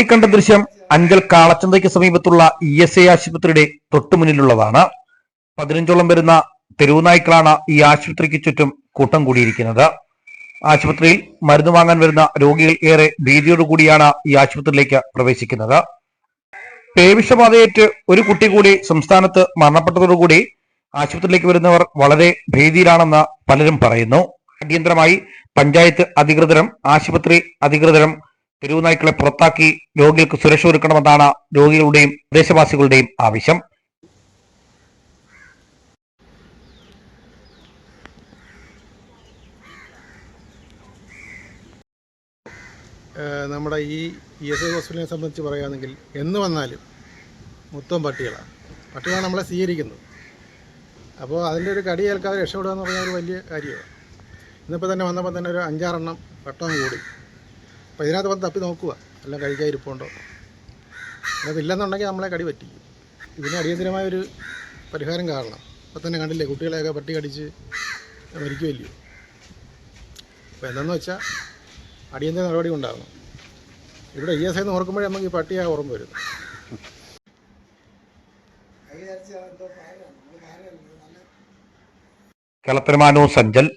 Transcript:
ഈ കണ്ട ദൃശ്യം അഞ്ചൽ കാളച്ചന്തയ്ക്ക് സമീപത്തുള്ള ഇ എസ് ഐ ആശുപത്രിയുടെ തൊട്ടുമുന്നിലുള്ളതാണ് പതിനഞ്ചോളം വരുന്ന തെരുവുനായ്ക്കളാണ് ഈ ആശുപത്രിക്ക് ചുറ്റും കൂട്ടം കൂടിയിരിക്കുന്നത്. ആശുപത്രിയിൽ മരുന്ന് വാങ്ങാൻ വരുന്ന രോഗികൾ ഏറെ ഭീതിയോടുകൂടിയാണ് ഈ ആശുപത്രിയിലേക്ക് പ്രവേശിക്കുന്നത്. പേവിഷബാധയേറ്റ് ഒരു കുട്ടി കൂടി സംസ്ഥാനത്ത് മരണപ്പെട്ടതോടുകൂടി ആശുപത്രിയിലേക്ക് വരുന്നവർ വളരെ ഭീതിയിലാണെന്ന് പലരും പറയുന്നു. അടിയന്തരമായി പഞ്ചായത്ത് അധികൃതരും ആശുപത്രി അധികൃതരും തെരുവുനായ്ക്കളെ പുറത്താക്കി രോഗികൾക്ക് സുരക്ഷ ഒരുക്കണമെന്നാണ് രോഗികളുടെയും പ്രദേശവാസികളുടെയും ആവശ്യം. നമ്മുടെ ഈ ഇ എസ് ഐ ഹോസ്പിറ്റലിനെ സംബന്ധിച്ച് പറയുകയാണെങ്കിൽ എന്ന് വന്നാലും മൊത്തം പട്ടികളാണ്. പട്ടികളാണ് നമ്മളെ സ്വീകരിക്കുന്നത്. അപ്പോൾ അതിന്റെ ഒരു കടി ഏൽക്കാതെ രക്ഷപ്പെടുക എന്ന് പറഞ്ഞാൽ ഒരു വലിയ കാര്യമാണ്. ഇന്നിപ്പോൾ തന്നെ വന്നപ്പോൾ തന്നെ ഒരു അഞ്ചാറെണ്ണം പെട്ടെന്ന് കൂടി. അപ്പോൾ ഇതിനകത്ത് വന്ന് തപ്പി നോക്കുക എല്ലാം കഴിക്കാൻ ഇരിപ്പുണ്ടോ? അത് ഇല്ലെന്നുണ്ടെങ്കിൽ നമ്മളെ കടി പറ്റി ഇതിന് അടിയന്തരമായ ഒരു പരിഹാരം കാണണം. അപ്പോൾ തന്നെ കണ്ടില്ലേ കുട്ടികളെയൊക്കെ പട്ടി കടിച്ച് മരിക്കുമല്ലോ അപ്പോൾ എന്താണെന്ന് വെച്ചാൽ അടിയന്തര നടപടി ഉണ്ടാകണം ഇവിടെ ഇ എസ് ഐ എന്ന് ഓർക്കുമ്പോഴേ നമുക്ക് ഈ പട്ടിയാ ഓർമ്മ വരുന്നത് കേളത്തരമാനോ സഞ്ചൽ